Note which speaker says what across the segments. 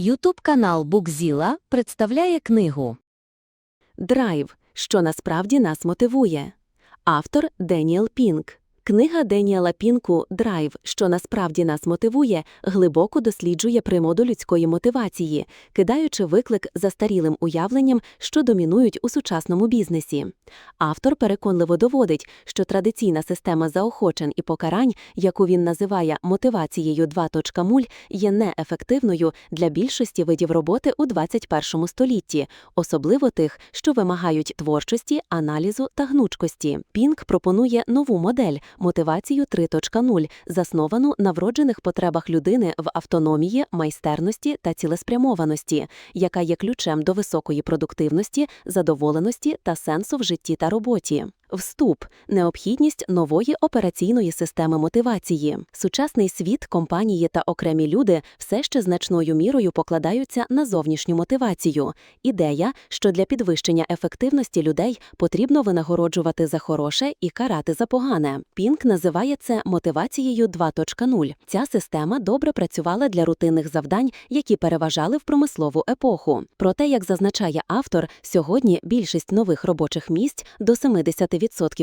Speaker 1: Ютуб канал Букзіла представляє книгу
Speaker 2: Драйв, що насправді нас мотивує. Автор Деніел Пінк. Книга Деніела Пінку Драйв, що насправді нас мотивує, глибоко досліджує примоду людської мотивації, кидаючи виклик застарілим уявленням, що домінують у сучасному бізнесі. Автор переконливо доводить, що традиційна система заохочень і покарань, яку він називає мотивацією 2.0, є неефективною для більшості видів роботи у 21 столітті, особливо тих, що вимагають творчості, аналізу та гнучкості. Пінк пропонує нову модель мотивацію 3.0, засновану на вроджених потребах людини в автономії, майстерності та цілеспрямованості, яка є ключем до високої продуктивності, задоволеності та сенсу в житті та роботі. Вступ необхідність нової операційної системи мотивації. Сучасний світ, компанії та окремі люди все ще значною мірою покладаються на зовнішню мотивацію. Ідея, що для підвищення ефективності людей потрібно винагороджувати за хороше і карати за погане. Пінк називає це мотивацією 2.0. Ця система добре працювала для рутинних завдань, які переважали в промислову епоху. Проте, як зазначає автор, сьогодні більшість нових робочих місць до 70%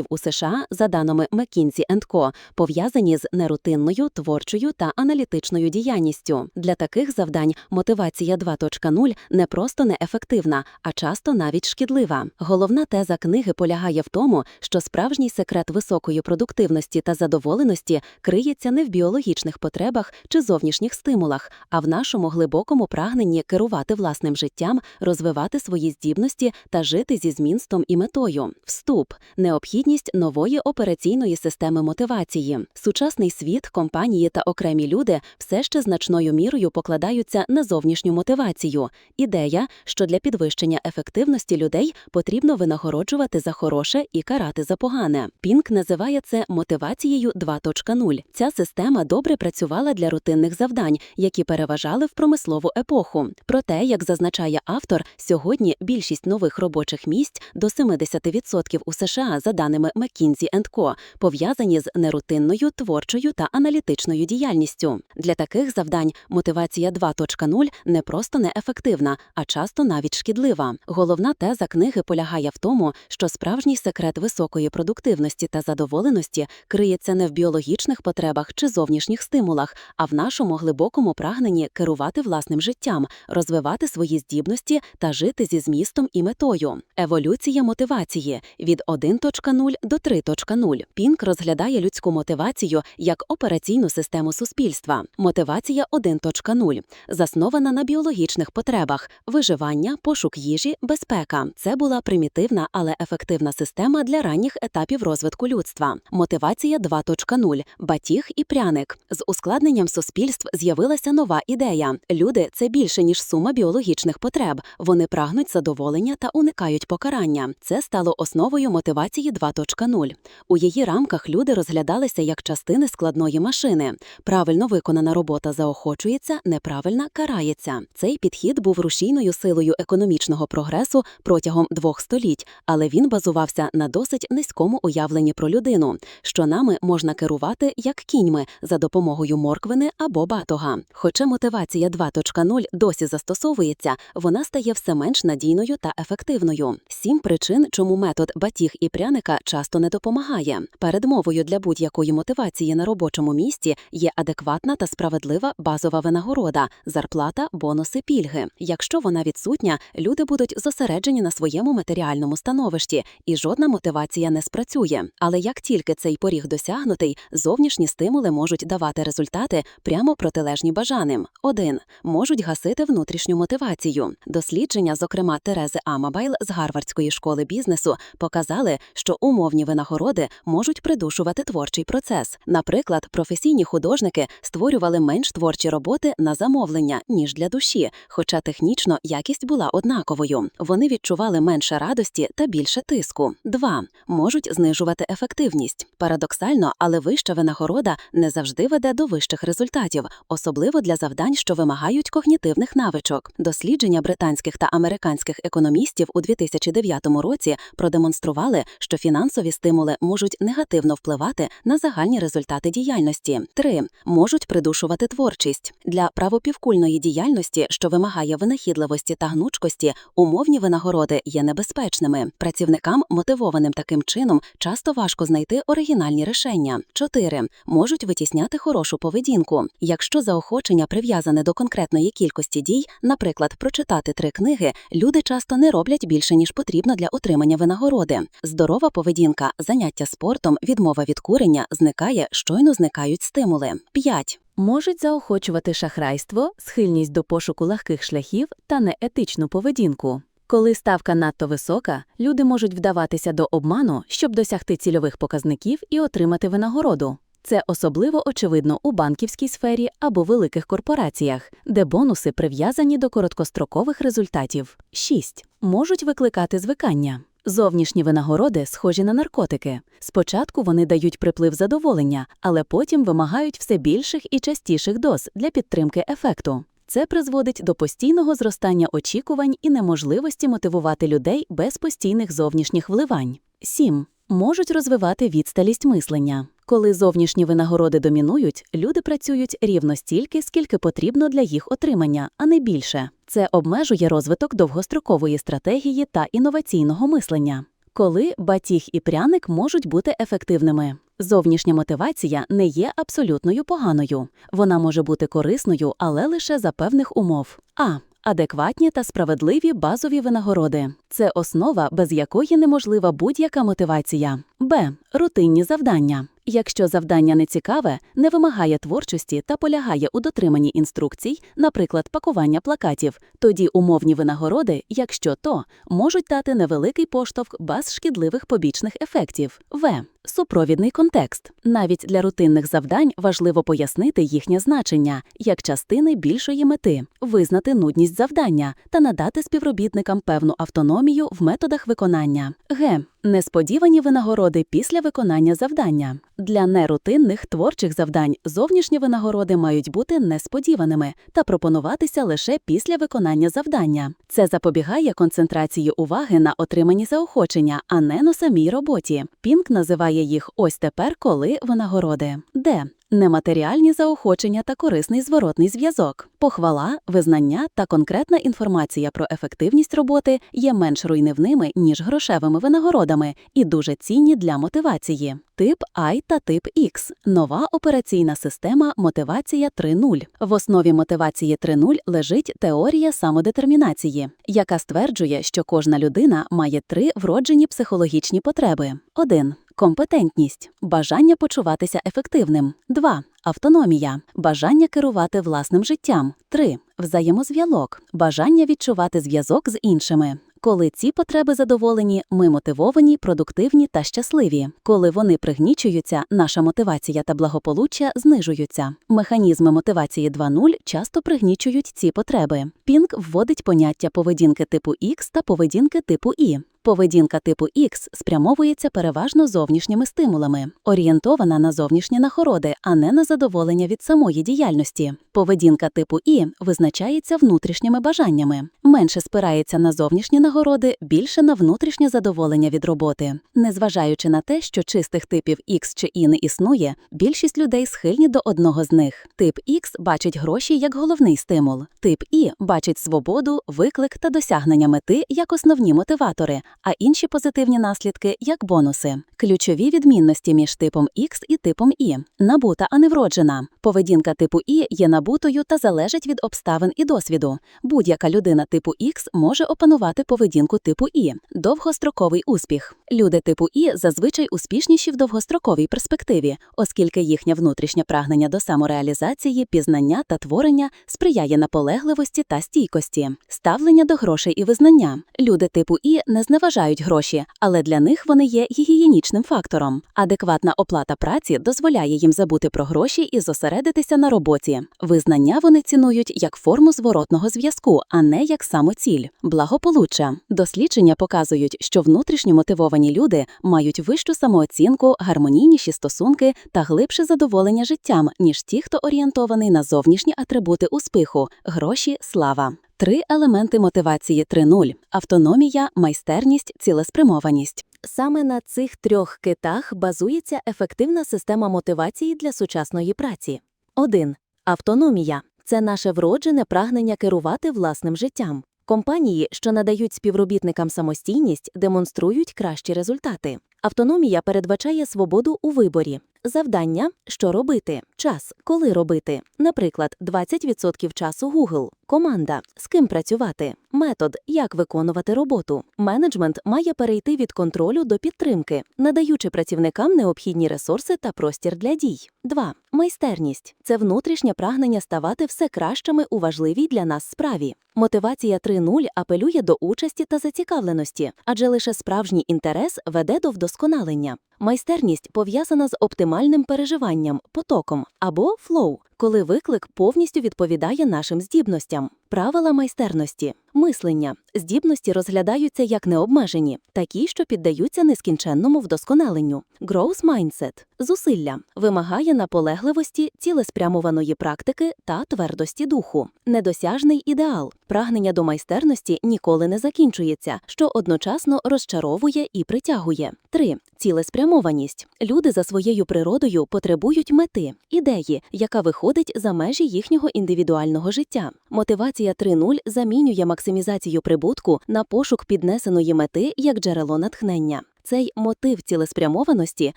Speaker 2: у США, за даними McKinsey Co., пов'язані з нерутинною, творчою та аналітичною діяльністю. Для таких завдань мотивація 2.0 не просто неефективна, а часто навіть шкідлива. Головна теза книги полягає в тому, що справжній секрет високої продуктивності та задоволеності криється не в біологічних потребах чи зовнішніх стимулах, а в нашому глибокому прагненні керувати власним життям, розвивати свої здібності та жити зі змістом і метою. Вступ необхідність нової операційної системи мотивації. Сучасний світ, компанії та окремі люди все ще значною мірою покладаються на зовнішню мотивацію. Ідея, що для підвищення ефективності людей потрібно винагороджувати за хороше і карати за погане. Пінк називає це мотивацією 2.0. Ця система добре працювала для рутинних завдань, які переважали в промислову епоху. Проте, як зазначає автор, сьогодні більшість нових робочих місць до 70% у США за даними McKinsey Co., пов'язані з нерутинною, творчою та аналітичною діяльністю. Для таких завдань мотивація 2.0 не просто неефективна, а часто навіть шкідлива. Головна теза книги полягає в тому, що справжній секрет високої продуктивності та задоволеності криється не в біологічних потребах чи зовнішніх стимулах, а в нашому глибокому прагненні керувати власним життям, розвивати свої здібності та жити зі змістом і метою. Еволюція мотивації від 1.0 до 3.0. Пінк розглядає людську мотивацію як операційну систему суспільства. Мотивація 1.0 заснована на біологічних потребах: виживання, пошук їжі, безпека. Це була примітивна, але ефективна система для ранніх етапів розвитку людства. Мотивація 2.0 батіг і пряник. З ускладненням суспільств з'явилася нова ідея. Люди це більше ніж сума біологічних потреб. Вони прагнуть задоволення та уникають покарання. Це стало основою мотивації 2.0. У її рамках люди розглядалися як частини складної машини. Правильно виконана робота заохочується, неправильна карається. Цей підхід був рушійною силою економічного прогресу протягом двох століть, але він базувався на досить низькому уявленні про людину, що нами можна керувати як кіньми за допомогою морквини або батога. Хоча мотивація 2.0 досі застосовується, вона стає все менш надійною та ефективною. Сім причин, чому метод батіг і пряника часто не допомагає. Передмовою для будь-якої мотивації на робочому місці є адекватна та справедлива базова винагорода, зарплата, бонуси, пільги. Якщо вона відсутня, люди будуть зосереджені на своєму матеріальному становищі, і жодна мотивація не спрацює. Але як тільки цей поріг досягнутий, зовнішні стимули можуть давати результати прямо протилежні бажаним. 1. можуть гасити внутрішню мотивацію. Дослідження, зокрема Терези Амабайл з Гарвардської школи бізнесу, показали, що умовні винагороди можуть придушувати творчий процес. Наприклад, професійні художники створювали менш творчі роботи на замовлення, ніж для душі, хоча технічно якість була однаковою. Вони відчували менше радості та більше тиску. 2. можуть знижувати ефективність. Парадоксально, але вища винагорода не завжди веде до вищих результатів, особливо для завдань, що вимагають когнітивних навичок. Дослідження британських та американських економістів у 2009 році продемонстрували,
Speaker 3: що фінансові стимули можуть негативно впливати на загальні результати діяльності. 3. можуть придушувати творчість для правопівкульної діяльності, що вимагає винахідливості та гнучкості, умовні винагороди є небезпечними. Працівникам, мотивованим таким чином, часто важко знайти оригінальні рішення. 4. можуть витісняти хорошу поведінку. Якщо заохочення прив'язане до конкретної кількості дій, наприклад, прочитати три книги, люди часто не роблять більше ніж потрібно для отримання винагороди. Здорова поведінка, заняття спортом, відмова від курення зникає, щойно зникають стимули. 5.
Speaker 2: можуть заохочувати шахрайство, схильність до пошуку легких шляхів та неетичну поведінку. Коли ставка надто висока, люди можуть вдаватися до обману, щоб досягти цільових показників і отримати винагороду. Це особливо очевидно у банківській сфері або великих корпораціях, де бонуси прив'язані до короткострокових результатів. 6. можуть викликати звикання. Зовнішні винагороди схожі на наркотики. Спочатку вони дають приплив задоволення, але потім вимагають все більших і частіших доз для підтримки ефекту. Це призводить до постійного зростання очікувань і неможливості мотивувати людей без постійних зовнішніх вливань. 7. Можуть розвивати відсталість мислення. Коли зовнішні винагороди домінують, люди працюють рівно стільки, скільки потрібно для їх отримання, а не більше. Це обмежує розвиток довгострокової стратегії та інноваційного мислення. Коли батіг і пряник можуть бути ефективними. Зовнішня мотивація не є абсолютною поганою. Вона може бути корисною, але лише за певних умов. А. Адекватні та справедливі базові винагороди це основа, без якої неможлива будь-яка мотивація. Б. Рутинні завдання. Якщо завдання не цікаве, не вимагає творчості та полягає у дотриманні інструкцій, наприклад, пакування плакатів, тоді умовні винагороди, якщо то, можуть дати невеликий поштовх без шкідливих побічних ефектів. В. Супровідний контекст. Навіть для рутинних завдань важливо пояснити їхнє значення як частини більшої мети, визнати нудність завдання та надати співробітникам певну автономію в методах виконання. Г. Несподівані винагороди після виконання завдання. Для нерутинних творчих завдань зовнішні винагороди мають бути несподіваними та пропонуватися лише після виконання завдання. Це запобігає концентрації уваги на отриманні заохочення, а не на самій роботі. Пінк називає їх ось тепер, коли винагороди. Д. Нематеріальні заохочення та корисний зворотний зв'язок. Похвала, визнання та конкретна інформація про ефективність роботи є менш руйнівними, ніж грошевими винагородами, і дуже цінні для мотивації. Тип I та тип X – нова операційна система мотивація 3.0. В основі мотивації 3.0 лежить теорія самодетермінації, яка стверджує, що кожна людина має три вроджені психологічні потреби. 1. Компетентність бажання почуватися ефективним. 2. Автономія бажання керувати власним життям. 3. Взаємозв'язок бажання відчувати зв'язок з іншими. Коли ці потреби задоволені, ми мотивовані, продуктивні та щасливі. Коли вони пригнічуються, наша мотивація та благополуччя знижуються. Механізми мотивації 2.0 часто пригнічують ці потреби. Пінк вводить поняття поведінки типу X та поведінки типу І. Поведінка типу X спрямовується переважно зовнішніми стимулами, орієнтована на зовнішні нагороди, а не на задоволення від самої діяльності. Поведінка типу І визначається внутрішніми бажаннями, менше спирається на зовнішні нагороди, більше на внутрішнє задоволення від роботи. Незважаючи на те, що чистих типів X чи І не існує, більшість людей схильні до одного з них. Тип X бачить гроші як головний стимул. Тип І бачить свободу, виклик та досягнення мети як основні мотиватори а інші позитивні наслідки як бонуси. Ключові відмінності між типом X і типом І набута, а не вроджена. Поведінка типу І є набутою та залежить від обставин і досвіду. Будь-яка людина типу X може опанувати поведінку типу І. Довгостроковий успіх. Люди типу І зазвичай успішніші в довгостроковій перспективі, оскільки їхнє внутрішнє прагнення до самореалізації, пізнання та творення сприяє наполегливості та стійкості, ставлення до грошей і визнання. Люди типу І не зневажають гроші, але для них вони є гігієнічним фактором. Адекватна оплата праці дозволяє їм забути про гроші і зосередитися на роботі. Визнання вони цінують як форму зворотного зв'язку, а не як самоціль. Благополуччя. Дослідження показують, що внутрішньо мотивовані люди мають вищу самооцінку, гармонійніші стосунки та глибше задоволення життям, ніж ті, хто орієнтований на зовнішні атрибути успіху гроші, слава. Три елементи мотивації 3.0 – автономія, майстерність, цілеспрямованість. Саме на цих трьох китах базується ефективна система мотивації для сучасної праці. 1. Автономія це наше вроджене прагнення керувати власним життям. Компанії, що надають співробітникам самостійність, демонструють кращі результати. Автономія передбачає свободу у виборі. Завдання що робити, час, коли робити. Наприклад, 20% часу Google, команда, з ким працювати, метод, як виконувати роботу. Менеджмент має перейти від контролю до підтримки, надаючи працівникам необхідні ресурси та простір для дій. 2. Майстерність це внутрішнє прагнення ставати все кращими у важливій для нас справі. Мотивація 3.0 апелює до участі та зацікавленості, адже лише справжній інтерес веде до вдосконалення. Майстерність пов'язана з оптимальним переживанням, потоком або флоу, коли виклик повністю відповідає нашим здібностям. Правила майстерності, мислення, здібності розглядаються як необмежені, такі, що піддаються нескінченному вдосконаленню. Growth mindset – зусилля, вимагає наполегливості, цілеспрямованої практики та твердості духу. Недосяжний ідеал – прагнення до майстерності ніколи не закінчується, що одночасно розчаровує і притягує. 3. Цілеспрямованість. Люди за своєю природою потребують мети, ідеї, яка виходить за межі їхнього індивідуального життя. Мотивація 3.0 замінює максимізацію прибутку на пошук піднесеної мети як джерело натхнення. Цей мотив цілеспрямованості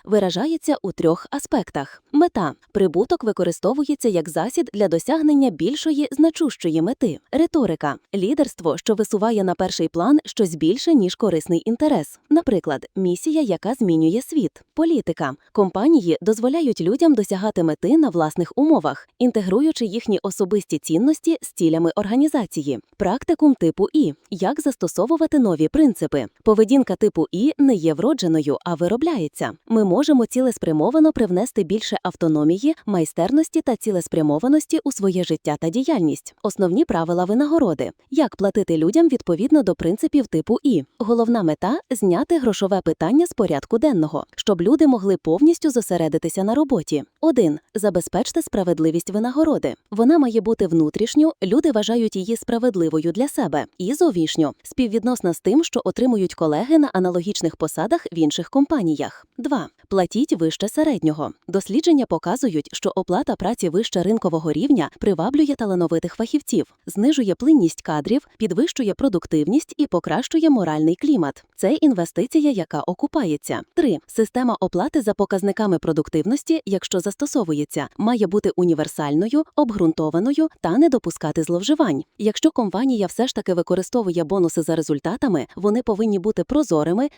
Speaker 2: виражається у трьох аспектах: мета прибуток використовується як засіб для досягнення більшої значущої мети, риторика лідерство, що висуває на перший план щось більше ніж корисний інтерес, наприклад, місія, яка змінює світ, політика. Компанії дозволяють людям досягати мети на власних умовах, інтегруючи їхні особисті цінності з цілями організації, практикум типу І як застосовувати нові принципи. Поведінка типу І не є вродженою, а виробляється. Ми можемо цілеспрямовано привнести більше автономії, майстерності та цілеспрямованості у своє життя та діяльність. Основні правила винагороди: як платити людям відповідно до принципів типу І. Головна мета зняти грошове питання з порядку денного, щоб люди могли повністю зосередитися на роботі. 1. Забезпечте справедливість винагороди. Вона має бути внутрішньо, люди вважають її справедливою для себе, і зовнішньо співвідносна з тим, що отримують колеги на аналогічних посадах в інших компаніях. 2. Платіть вище середнього. Дослідження показують, що оплата праці вище ринкового рівня приваблює талановитих фахівців, знижує плинність кадрів, підвищує продуктивність і покращує моральний клімат. Це інвестиція, яка окупається. 3. Система оплати за показниками продуктивності, якщо застосовується, має бути універсальною, обґрунтованою та не допускати зловживань. Якщо компанія все ж таки використовує бонуси за результатами, вони повинні бути прозорими,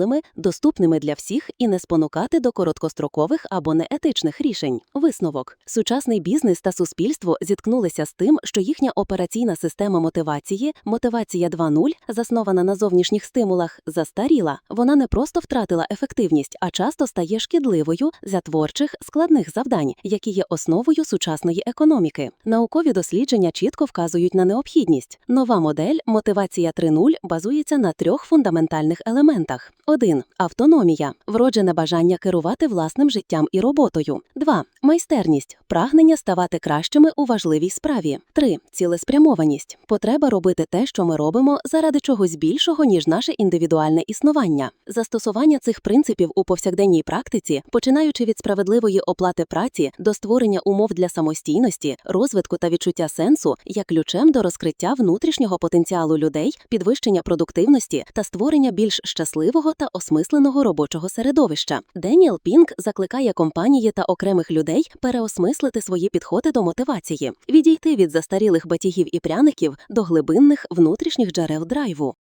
Speaker 2: зрозумілими, доступними для всіх і не спонукати до короткострокових або неетичних рішень. Висновок: сучасний бізнес та суспільство зіткнулися з тим, що їхня операційна система мотивації, мотивація 2.0, заснована на зовнішніх стимулах, застаріла. Вона не просто втратила ефективність, а часто стає шкідливою для творчих складних завдань, які є основою сучасної економіки. Наукові дослідження чітко вказують на необхідність. Нова модель мотивація 3.0 базується на трьох фундаментальних елементах: 1. автономія, вроджене бажання керувати власним життям і роботою. 2. майстерність, прагнення ставати кращими у важливій справі. 3. цілеспрямованість, потреба робити те, що ми робимо, заради чогось більшого ніж наше індивідуальне існування. Застосування цих принципів у повсякденній практиці, починаючи від справедливої оплати праці до створення умов для самостійності, розвитку та відчуття сенсу, є ключем до розкриття внутрішнього потенціалу людей, підвищення продуктивності та створення більш щасливого та осмисленого робочого середовища. Деніел Пінк закликає компанії та окремих людей переосмислити свої підходи до мотивації, відійти від застарілих батігів і пряників до глибинних внутрішніх джерел драйву.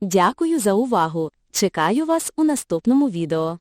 Speaker 1: Дякую за увагу. Чекаю вас у наступному відео.